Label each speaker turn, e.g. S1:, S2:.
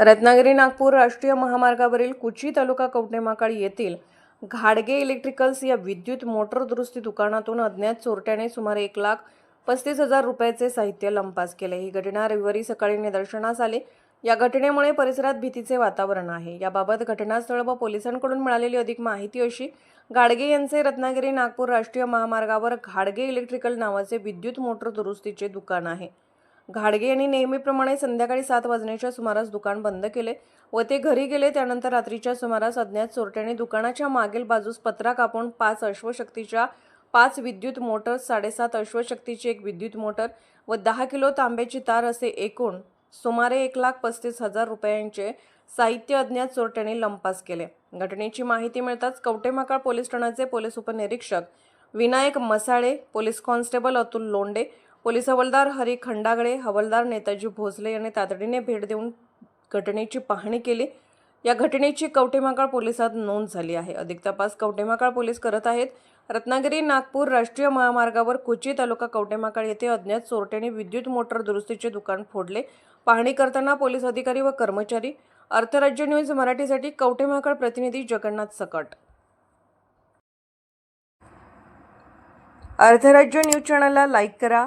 S1: रत्नागिरी नागपूर राष्ट्रीय महामार्गावरील कुची तालुका कवटेमाकाळ येथील घाडगे इलेक्ट्रिकल्स या विद्युत मोटर दुरुस्ती दुकानातून अज्ञात चोरट्याने सुमारे एक लाख पस्तीस हजार रुपयाचे साहित्य लंपास केले. ही घटना रविवारी सकाळी निदर्शनास आली. या घटनेमुळे परिसरात भीतीचे वातावरण आहे. याबाबत घटनास्थळ व पोलिसांकडून मिळालेली अधिक माहिती अशी गाडगे यांचे रत्नागिरी नागपूर राष्ट्रीय महामार्गावर घाडगे इलेक्ट्रिकल नावाचे विद्युत मोटर दुरुस्तीचे दुकान आहे. घाडगे यांनी नेहमीप्रमाणे संध्याकाळी सात वाजण्याच्या सुमारास दुकान बंद केले व ते घरी गेले. त्यानंतर रात्रीच्या सुमारास अज्ञात चोरट्याने दुकानाच्या मागील बाजूस पत्रा कापून पाच अश्वशक्तीच्या पाच विद्युत मोटर साडेसात अश्वशक्तीची एक विद्युत मोटर व दहा किलो तांब्याची तार असे एकूण सुमारे एक लाख पस्तीस हजार रुपयांचे साहित्य अज्ञात चोरट्याने लंपास केले. घटनेची माहिती मिळताच कवटेमाकाळ पोलीस ठाण्याचे पोलीस उपनिरीक्षक Vinayak Masale police constable Atul Londe police हवालदार हरी खंडागळे हवालदार नेताजी भोसले यांनी तातडीने भेट देऊन घटनेची पाहणी केली. या घटनेची कवटेमाकाळ पोलिसात नोंद झाली आहे. अधिक तपास कवटेमाकाळ पोलीस करत आहेत. रत्नागिरी नागपूर राष्ट्रीय महामार्गावर कुची तालुका कवटेमाकाळ येथे अज्ञात चोरट्याने विद्युत मोटर दुरुस्तीचे दुकान फोडले. पाहणी करताना पोलीस अधिकारी व कर्मचारी. अर्थराज्य न्यूज मराठीसाठी कवटेमाकाळ प्रतिनिधी जगन्नाथ सकट. अर्थराज्य न्यूज चॅनलला लाईक करा